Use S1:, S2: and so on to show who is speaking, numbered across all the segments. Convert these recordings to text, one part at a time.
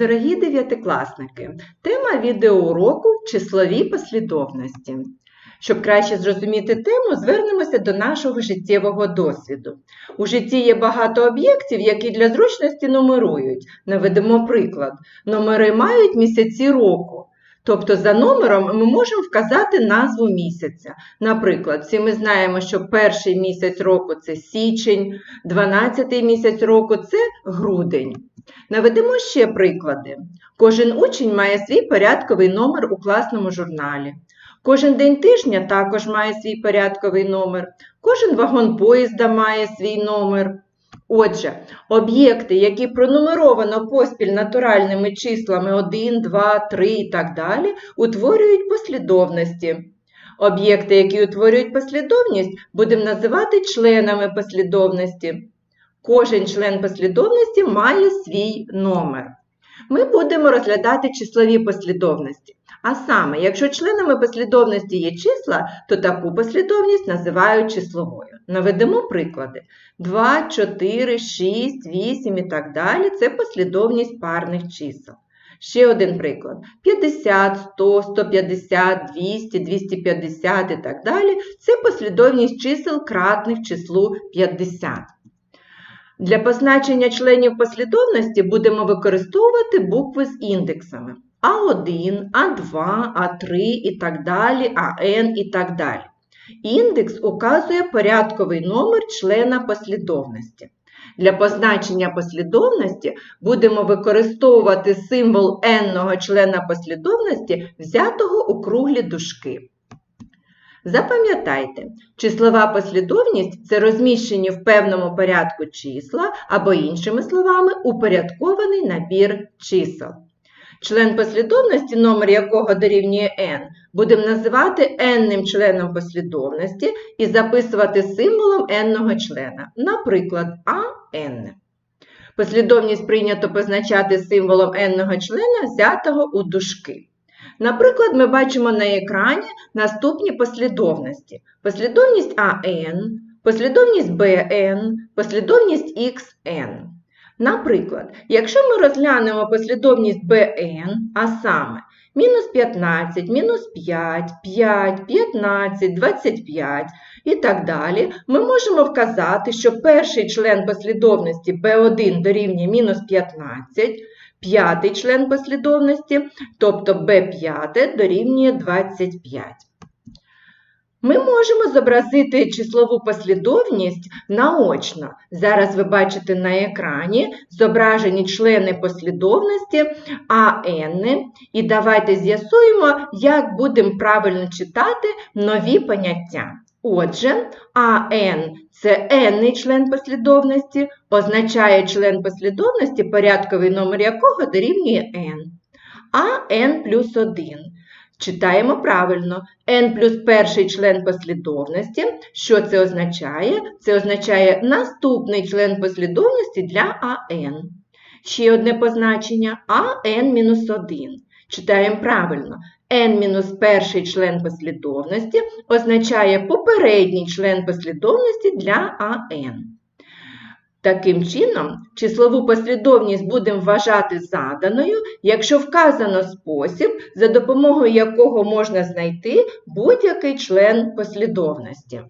S1: Дорогі дев'ятикласники, тема відеоуроку числові послідовності. Щоб краще зрозуміти тему, звернемося до нашого життєвого досвіду. У житті є багато об'єктів, які для зручності нумерують. Наведемо приклад. Номери мають місяці року. Тобто за номером ми можемо вказати назву місяця. Наприклад, всі ми знаємо, що перший місяць року це січень, 12-й місяць року це грудень. Наведемо ще приклади. Кожен учень має свій порядковий номер у класному журналі. Кожен день тижня також має свій порядковий номер. Кожен вагон поїзда має свій номер. Отже, об'єкти, які пронумеровано поспіль натуральними числами 1, 2, 3 і так далі, утворюють послідовності. Об'єкти, які утворюють послідовність, будемо називати членами послідовності. Кожен член послідовності має свій номер. Ми будемо розглядати числові послідовності. А саме, якщо членами послідовності є числа, то таку послідовність називають числовою. Наведемо приклади. 2, 4, 6, 8 і так далі це послідовність парних чисел. Ще один приклад. 50, 100, 150, 200, 250 і так далі це послідовність чисел кратних числу 50. Для позначення членів послідовності будемо використовувати букви з індексами А1, А2, А3 і так далі, АН і так далі. Індекс указує порядковий номер члена послідовності. Для позначення послідовності будемо використовувати символ n-ного члена послідовності, взятого у круглі дужки. Запам'ятайте, числова послідовність це розміщені в певному порядку числа або, іншими словами, упорядкований набір чисел. Член послідовності, номер якого дорівнює n, будемо називати n-ним членом послідовності і записувати символом n-ного члена, наприклад, AN. Послідовність прийнято позначати символом n-ного члена, взятого у дужки. Наприклад, ми бачимо на екрані наступні послідовності: послідовність AN, послідовність BN, послідовність XN. Наприклад, якщо ми розглянемо послідовність BN, а саме мінус 15, мінус 5, 5, 15, 25 і так далі, ми можемо вказати, що перший член послідовності B1 дорівнює мінус 15, п'ятий член послідовності, тобто B5 дорівнює 25. Ми можемо зобразити числову послідовність наочно. Зараз ви бачите на екрані зображені члени послідовності АН. І давайте з'ясуємо, як будемо правильно читати нові поняття. Отже, АН це n член послідовності, означає член послідовності, порядковий номер якого дорівнює n. А n плюс 1. Читаємо правильно. n плюс перший член послідовності. Що це означає? Це означає наступний член послідовності для АН. Ще одне позначення АН-1. Читаємо правильно. N-перший член послідовності означає попередній член послідовності для АН. Таким чином, числову послідовність будемо вважати заданою, якщо вказано спосіб, за допомогою якого можна знайти будь-який член послідовності.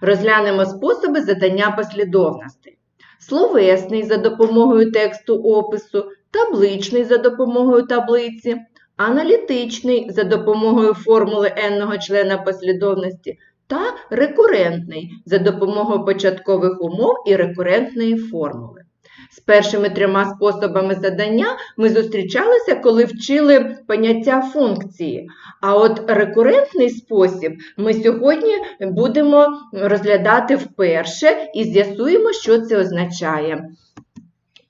S1: Розглянемо способи задання послідовностей. Словесний за допомогою тексту опису, табличний за допомогою таблиці, аналітичний за допомогою формули n-ного члена послідовності та рекурентний за допомогою початкових умов і рекурентної формули. З першими трьома способами задання ми зустрічалися, коли вчили поняття функції. А от рекурентний спосіб ми сьогодні будемо розглядати вперше і з'ясуємо, що це означає.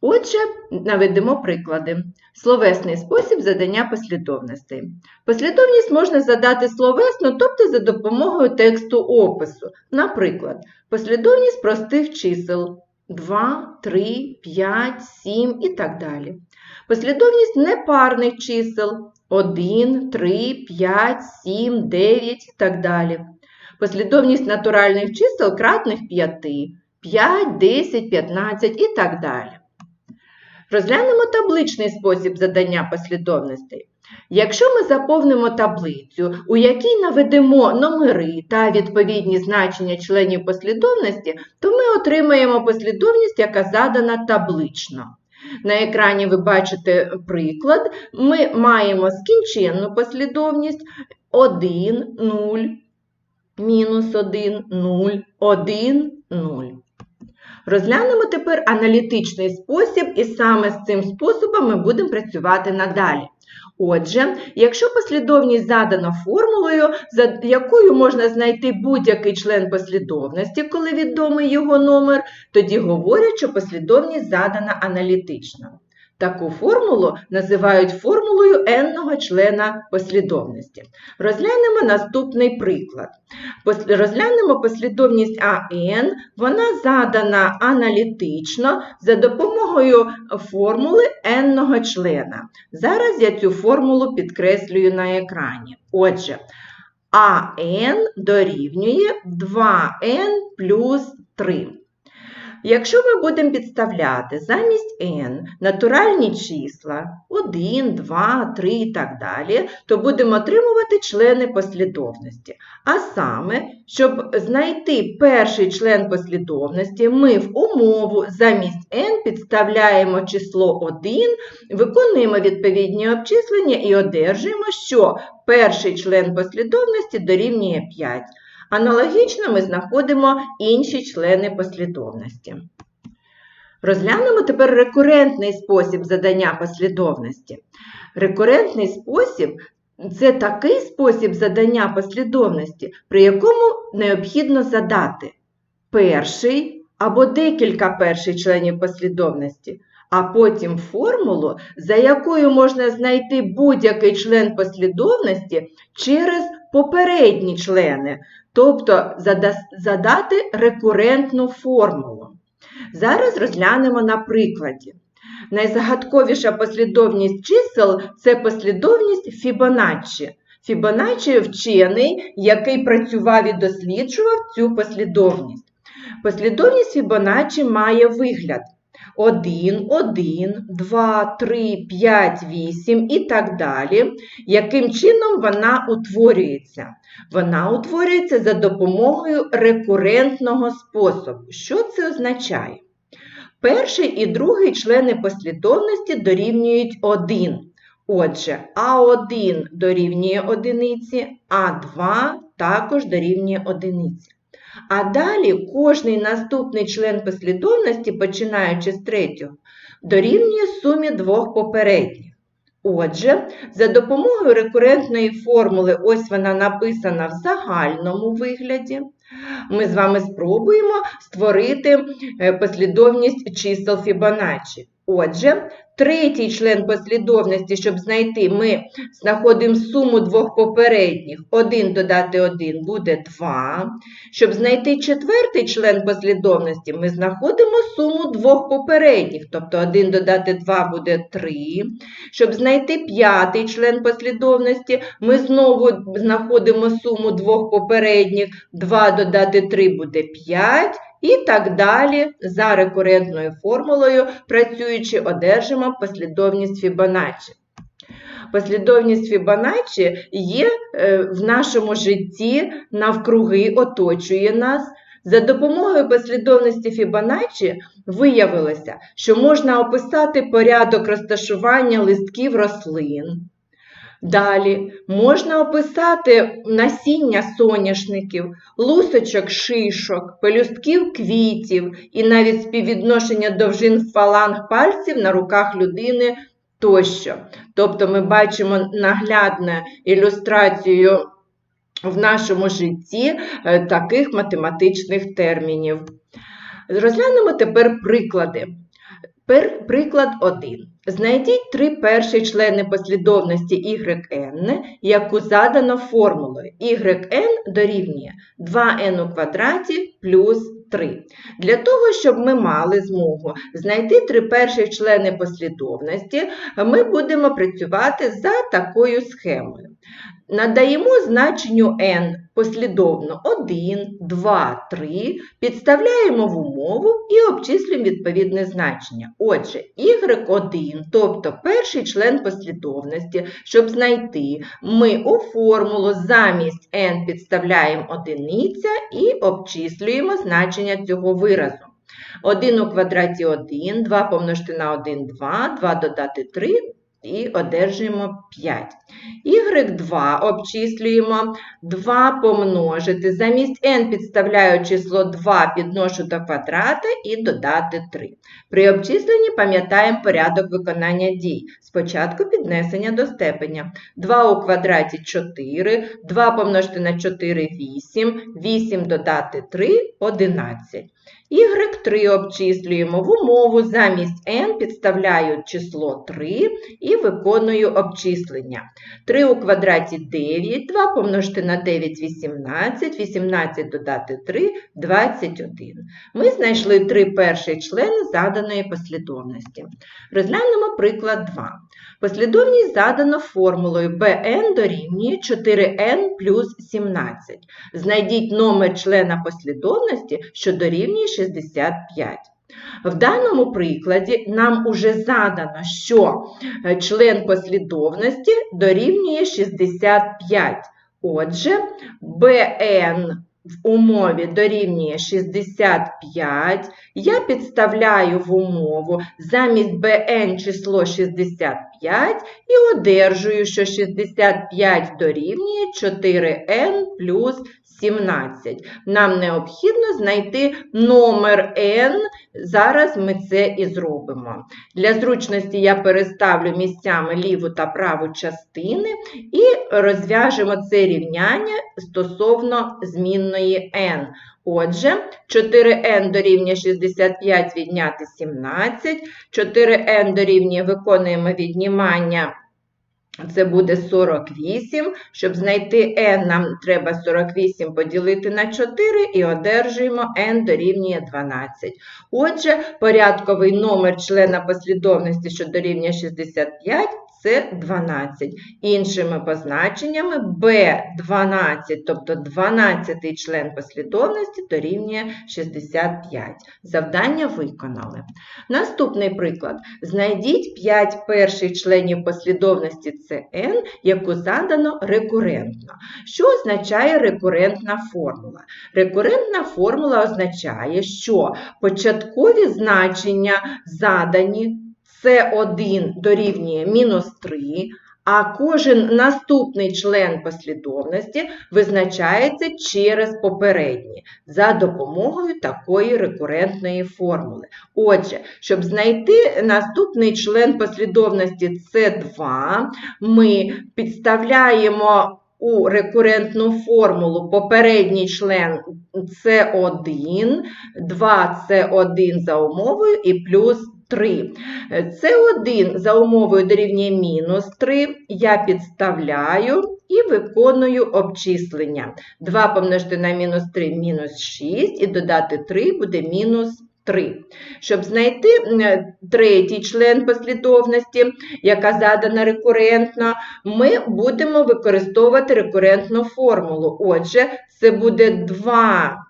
S1: Отже, наведемо приклади. Словесний спосіб задання послідовностей. Послідовність можна задати словесно, тобто за допомогою тексту опису. Наприклад, послідовність простих чисел 2, 3, 5, 7 і так далі. Послідовність непарних чисел 1, 3, 5, 7, 9 і так далі. Послідовність натуральних чисел кратних 5, 5, 10, 15 і так далі. Розглянемо табличний спосіб задання послідовностей. Якщо ми заповнимо таблицю, у якій наведемо номери та відповідні значення членів послідовності, то ми отримаємо послідовність, яка задана таблично. На екрані ви бачите приклад. Ми маємо скінченну послідовність 1, 0, мінус 1, 0, 1, 0. Розглянемо тепер аналітичний спосіб, і саме з цим способом ми будемо працювати надалі. Отже, якщо послідовність задана формулою, за якою можна знайти будь-який член послідовності, коли відомий його номер, тоді говорять, що послідовність задана аналітично. Таку формулу називають формулою n-го члена послідовності. Розглянемо наступний приклад. Розглянемо послідовність AN, вона задана аналітично за допомогою формули n-го члена. Зараз я цю формулу підкреслюю на екрані. Отже, AN дорівнює 2n плюс 3. Якщо ми будемо підставляти замість n натуральні числа 1, 2, 3 і так далі, то будемо отримувати члени послідовності. А саме, щоб знайти перший член послідовності, ми в умову замість n підставляємо число 1, виконуємо відповідні обчислення і одержуємо, що перший член послідовності дорівнює 5. Аналогічно ми знаходимо інші члени послідовності. Розглянемо тепер рекурентний спосіб задання послідовності. Рекурентний спосіб це такий спосіб задання послідовності, при якому необхідно задати перший або декілька перших членів послідовності, а потім формулу, за якою можна знайти будь-який член послідовності через попередні члени, тобто задати рекурентну формулу. Зараз розглянемо на прикладі. Найзагадковіша послідовність чисел це послідовність Фібоначчі. Фібоначчі – вчений, який працював і досліджував цю послідовність. Послідовність Фібоначчі має вигляд 1, 1, 2, 3, 5, 8 і так далі. Яким чином вона утворюється? Вона утворюється за допомогою рекурентного способу. Що це означає? Перший і другий члени послідовності дорівнюють 1. Отже, А1 дорівнює одиниці, А2 також дорівнює одиниці. А далі кожний наступний член послідовності, починаючи з третього, дорівнює сумі двох попередніх. Отже, за допомогою рекурентної формули, ось вона написана в загальному вигляді, ми з вами спробуємо створити е, послідовність чисел Фібоначчі. Отже, третій член послідовності, щоб знайти, ми знаходимо суму двох попередніх. 1 додати 1 буде 2. Щоб знайти четвертий член послідовності, ми знаходимо суму двох попередніх, тобто 1 додати 2 буде 3. Щоб знайти п'ятий член послідовності, ми знову знаходимо суму двох попередніх, 2 додати 3 буде 5. І так далі, за рекурентною формулою, працюючи, одержимо послідовність Фібоначчі. Послідовність Фібоначчі є е, в нашому житті навкруги, оточує нас. За допомогою послідовності Фібоначчі виявилося, що можна описати порядок розташування листків рослин. Далі можна описати насіння соняшників, лусочок шишок, пелюстків квітів і навіть співвідношення довжин фаланг пальців на руках людини тощо. Тобто ми бачимо наглядну ілюстрацію в нашому житті е, таких математичних термінів. Розглянемо тепер приклади. Приклад 1. Знайдіть три перші члени послідовності yn, яку задано формулою. yn дорівнює 2n у квадраті плюс 3. Для того, щоб ми мали змогу знайти три перші члени послідовності, ми будемо працювати за такою схемою. Надаємо значенню n послідовно 1, 2, 3, підставляємо в умову і обчислюємо відповідне значення. Отже, y1, тобто перший член послідовності, щоб знайти, ми у формулу замість n підставляємо одиниця і обчислюємо значення цього виразу. 1 у квадраті 1, 2 помножити на 1 – 2, 2 додати 3 і одержуємо 5. Y2 обчислюємо 2 помножити. Замість n підставляю число 2, підношу до квадрата і додати 3. При обчисленні пам'ятаємо порядок виконання дій. Спочатку піднесення до степеня. 2 у квадраті 4, 2 помножити на 4 – 8, 8 додати 3 – 11. Y3 обчислюємо в умову, замість n підставляю число 3 і виконую обчислення. 3 у квадраті 9, 2 помножити на 9 – 18, 18 додати 3 – 21. Ми знайшли три перші члени заданої послідовності. Розглянемо приклад 2. Послідовність задано формулою bn дорівнює 4n плюс 17. Знайдіть номер члена послідовності, що дорівнює 65. В даному прикладі нам уже задано, що е, член послідовності дорівнює 65. Отже, bn в умові дорівнює 65, я підставляю в умову замість bn число 65 і одержую, що 65 дорівнює 4n плюс 17. Нам необхідно знайти номер n. Зараз ми це і зробимо. Для зручності я переставлю місцями ліву та праву частини і розв'яжемо це рівняння стосовно змінної n. Отже, 4n дорівнює 65 відняти 17, 4n дорівнює виконуємо віднімання. Це буде 48. Щоб знайти n, нам треба 48 поділити на 4 і одержуємо n дорівнює 12. Отже, порядковий номер члена послідовності, що дорівнює 65, це 12. Іншими позначеннями B12, тобто 12 член послідовності дорівнює 65. Завдання виконали. Наступний приклад. Знайдіть 5 перших членів послідовності CN, яку задано рекурентно. Що означає рекурентна формула? Рекурентна формула означає, що початкові значення задані С1 дорівнює мінус 3, а кожен наступний член послідовності визначається через попередні за допомогою такої рекурентної формули. Отже, щоб знайти наступний член послідовності С2, ми підставляємо у рекурентну формулу попередній член С1, 2С1 за умовою і плюс 3. С1 за умовою дорівнює мінус 3, я підставляю і виконую обчислення. 2 помножити на мінус 3 мінус 6, і додати 3 буде мінус 3. Щоб знайти третій член послідовності, яка задана рекурентно, ми будемо використовувати рекурентну формулу. Отже, це буде 2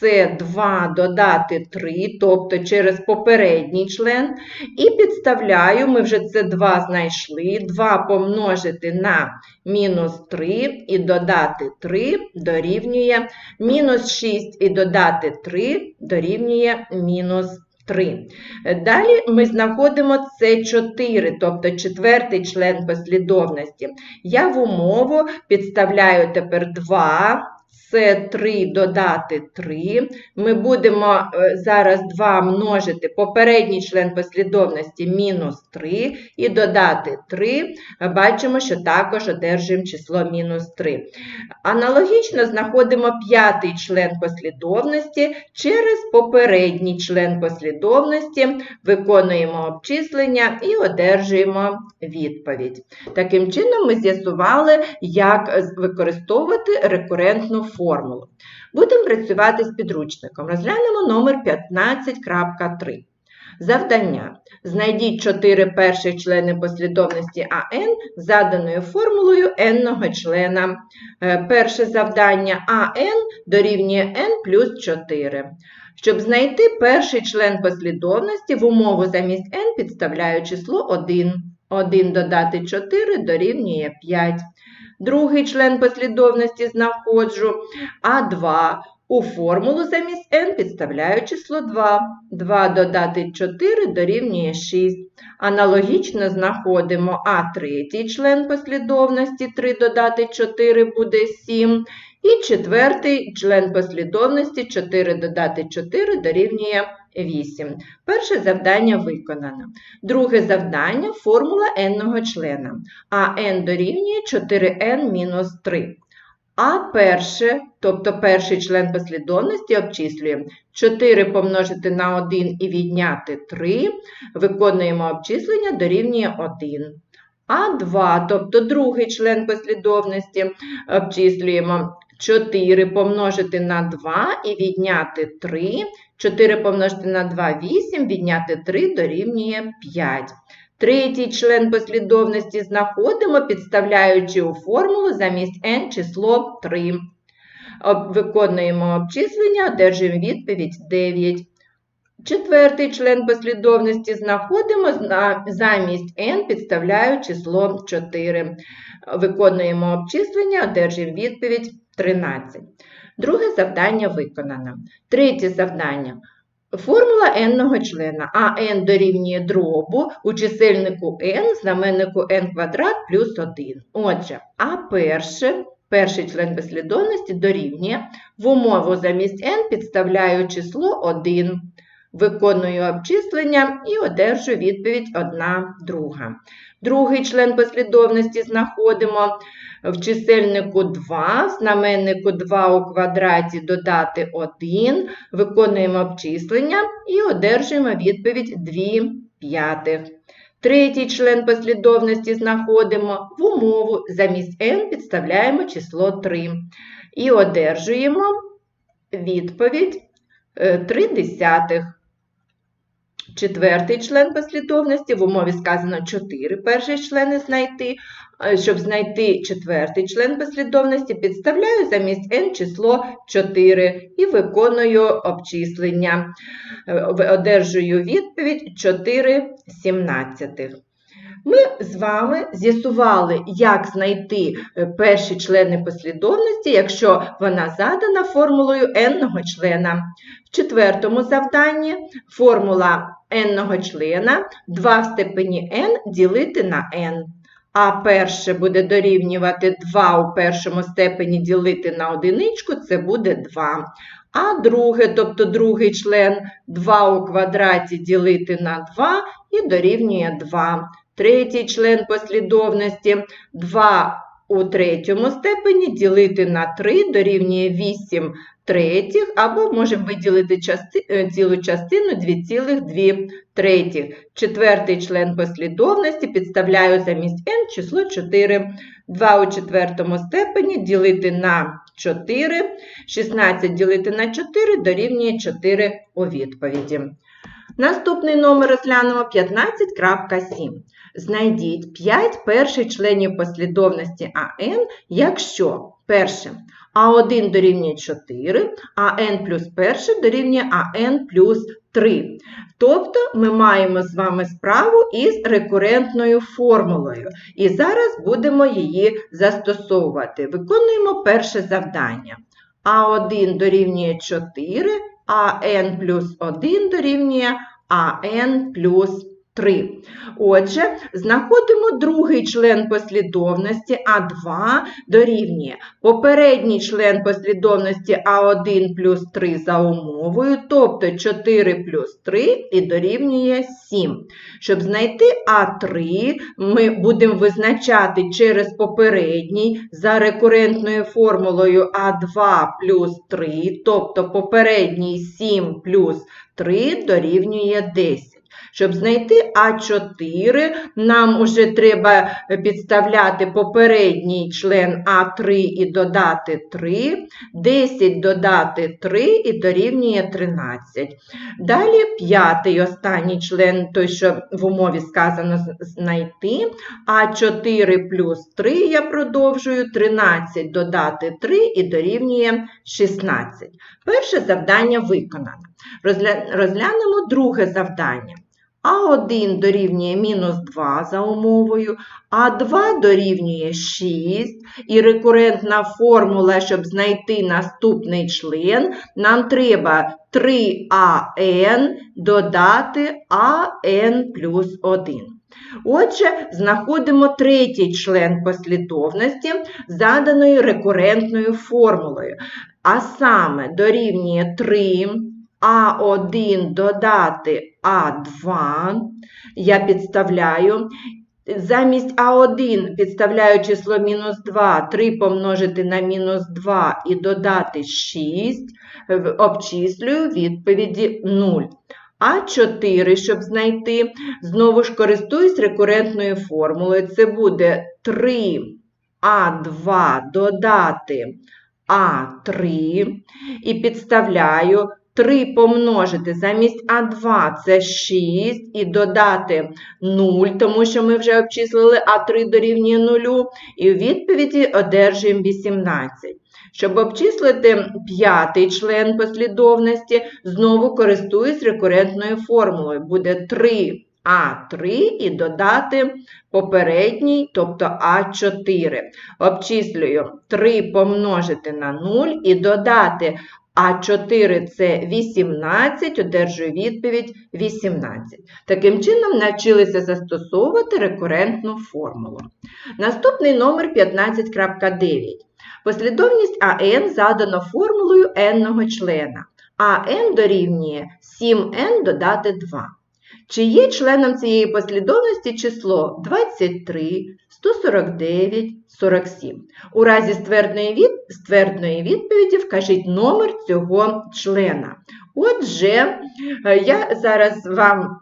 S1: це 2 додати 3, тобто через попередній член. І підставляю, ми вже це 2 знайшли, 2 помножити на мінус 3 і додати 3 дорівнює мінус 6 і додати 3 дорівнює мінус 3. Далі ми знаходимо це 4, тобто четвертий член послідовності. Я в умову підставляю тепер 2 це 3 додати 3. Ми будемо е, зараз 2 множити попередній член послідовності мінус 3 і додати 3. Бачимо, що також одержуємо число мінус 3. Аналогічно знаходимо п'ятий член послідовності через попередній член послідовності, виконуємо обчислення і одержуємо відповідь. Таким чином, ми з'ясували, як використовувати рекурентну форму формулу. Будемо працювати з підручником. Розглянемо номер 15.3. Завдання. Знайдіть чотири перших члени послідовності АН заданою формулою n-ного члена. Е, Перше завдання АН дорівнює n плюс 4. Щоб знайти перший член послідовності, в умову замість n підставляю число 1. 1 додати 4 дорівнює 5. Другий член послідовності знаходжу А2. У формулу замість n підставляю число 2. 2 додати 4 дорівнює 6. Аналогічно знаходимо А3 член послідовності 3 додати 4 буде 7. І четвертий член послідовності 4 додати 4 дорівнює 8. Перше завдання виконано. Друге завдання – формула n-ного члена. А n дорівнює 4n мінус 3. А перше, тобто перший член послідовності обчислюємо 4 помножити на 1 і відняти 3, виконуємо обчислення дорівнює 1. А 2, тобто другий член послідовності, обчислюємо 4 помножити на 2 і відняти 3. 4 помножити на 2 – 8, відняти 3 дорівнює 5. Третій член послідовності знаходимо, підставляючи у формулу замість n число 3. Виконуємо обчислення, одержуємо відповідь 9. Четвертий член послідовності знаходимо, замість n підставляю число 4. Виконуємо обчислення, одержуємо відповідь 13. Друге завдання виконано. Третє завдання. Формула n-ного члена. А n дорівнює дробу у чисельнику n, знаменнику n квадрат плюс 1. Отже, а перше, перший член послідовності дорівнює в умову замість n підставляю число 1. Виконую обчислення і одержу відповідь 1 друга. Другий член послідовності знаходимо в чисельнику 2, в знаменнику 2 у квадраті додати 1, виконуємо обчислення і одержуємо відповідь 2 п'ятих. Третій член послідовності знаходимо в умову, замість n підставляємо число 3 і одержуємо відповідь е, 3 десятих. Четвертий член послідовності, в умові сказано 4 перші члени знайти. Щоб знайти четвертий член послідовності, підставляю замість n число 4 і виконую обчислення. Е, Одержую відповідь 4 сімнадцятих. Ми з вами з'ясували, як знайти е, перші члени послідовності, якщо вона задана формулою n-ного члена. В четвертому завданні формула n-ного члена 2 в степені n ділити на n. А перше буде дорівнювати 2 у першому степені ділити на одиничку, це буде 2. А друге, тобто другий член 2 у квадраті ділити на 2 і дорівнює 2. Третій член послідовності 2 у третьому степені ділити на 3 дорівнює 8 третіх, або можемо виділити части, е, цілу частину 2,2 третіх. Четвертий член послідовності підставляю замість n число 4. 2 у четвертому степені ділити на 4, 16 ділити на 4 дорівнює 4 у відповіді. Наступний номер розглянемо 15.7. Знайдіть 5 перших членів послідовності АН, якщо перше А1 дорівнює 4, а n плюс перше дорівнює АН плюс 3. Тобто ми маємо з вами справу із рекурентною формулою. І зараз будемо її застосовувати. Виконуємо перше завдання. А1 дорівнює 4, а n плюс 1 дорівнює АН плюс 3. Отже, знаходимо другий член послідовності А2 дорівнює попередній член послідовності А1 плюс 3 за умовою, тобто 4 плюс 3 і дорівнює 7. Щоб знайти А3, ми будемо визначати через попередній за рекурентною формулою А2 плюс 3, тобто попередній 7 плюс 3 дорівнює 10. Щоб знайти А4, нам уже треба підставляти попередній член А3 і додати 3, 10 додати 3 і дорівнює 13. Далі п'ятий останній член, той, що в умові сказано знайти, А4 плюс 3 я продовжую, 13 додати 3 і дорівнює 16. Перше завдання виконано. Розгля- Розглянемо друге завдання. А1 дорівнює мінус 2 за умовою, А2 дорівнює 6, і рекурентна формула, щоб знайти наступний член, нам треба 3АН додати АН плюс 1. Отже, знаходимо третій член послідовності заданої рекурентною формулою, а саме дорівнює 3, А1 додати А2, я підставляю. Замість А1 підставляю число мінус 2, 3 помножити на мінус 2 і додати 6, в- обчислюю відповіді 0. А4, щоб знайти, знову ж користуюсь рекурентною формулою. Це буде 3А2 додати А3 і підставляю 3 помножити замість А2 це 6 і додати 0, тому що ми вже обчислили А3 дорівнює 0, і у відповіді одержуємо 18. Щоб обчислити п'ятий член послідовності, знову користуюсь рекурентною формулою. Буде 3А3 і додати попередній, тобто А4. Обчислюю 3 помножити на 0 і додати А4 це 18, одержую відповідь 18. Таким чином навчилися застосовувати рекурентну формулу. Наступний номер 15.9. Послідовність АН задано формулою n-го члена. АН дорівнює 7n додати 2. Чи є членом цієї послідовності число 23, 149, 47? У разі ствердної, від... ствердної відповіді вкажіть номер цього члена. Отже, е, я зараз вам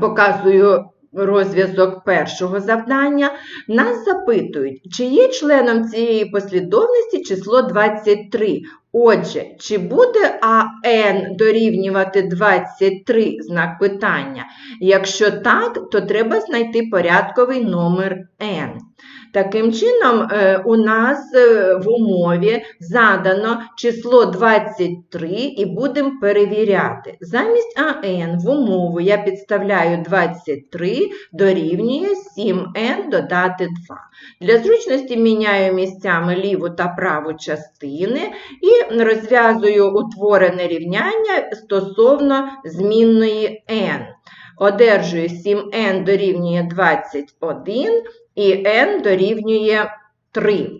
S1: показую розв'язок першого завдання. Нас запитують, чи є членом цієї послідовності число 23. Отже, чи буде АН дорівнювати 23 знак питання? Якщо так, то треба знайти порядковий номер n. Таким чином, е, у нас е, в умові задано число 23 і будемо перевіряти. Замість АН в умову я підставляю 23 дорівнює 7n додати 2. Для зручності міняю місцями ліву та праву частини і розв'язую утворене рівняння стосовно змінної n. Одержую 7n дорівнює 21 і n дорівнює 3.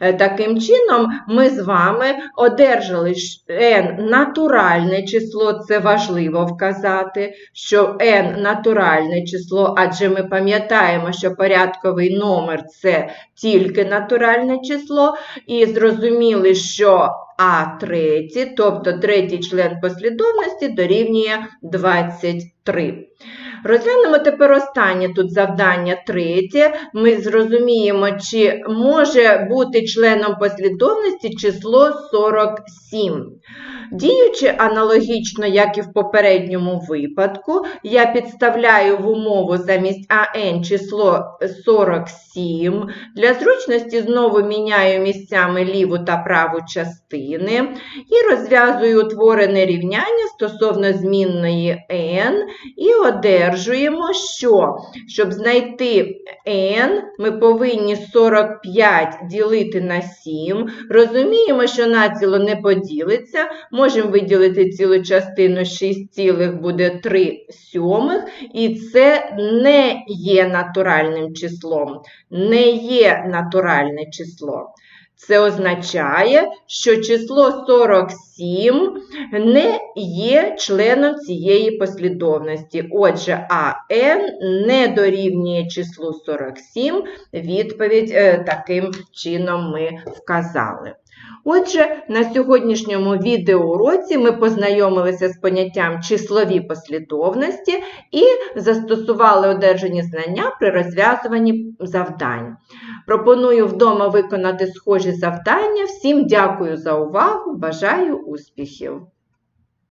S1: Е, Таким чином, ми з вами одержали n натуральне число, це важливо вказати, що n натуральне число, адже ми пам'ятаємо, що порядковий номер це тільки натуральне число, і зрозуміли, що а третій, тобто третій член послідовності дорівнює 23. Розглянемо тепер останнє тут завдання третє. Ми зрозуміємо, чи може бути членом послідовності число 47. Діючи аналогічно, як і в попередньому випадку, я підставляю в умову замість АН число 47. Для зручності знову міняю місцями ліву та праву частини і розв'язую утворене рівняння стосовно змінної n і одержуємо, що, щоб знайти n, ми повинні 45 ділити на 7. Розуміємо, що націло не поділиться. Можемо виділити цілу частину 6 цілих буде 3 сьомих, і це не є натуральним числом. Не є натуральне число. Це означає, що число 47 не є членом цієї послідовності. Отже, АН не дорівнює числу 47. Відповідь е, таким чином ми вказали. Отже, на сьогоднішньому відеоуроці ми познайомилися з поняттям числові послідовності і застосували одержані знання при розв'язуванні завдань. Пропоную вдома виконати схожі завдання. Всім дякую за увагу, бажаю успіхів!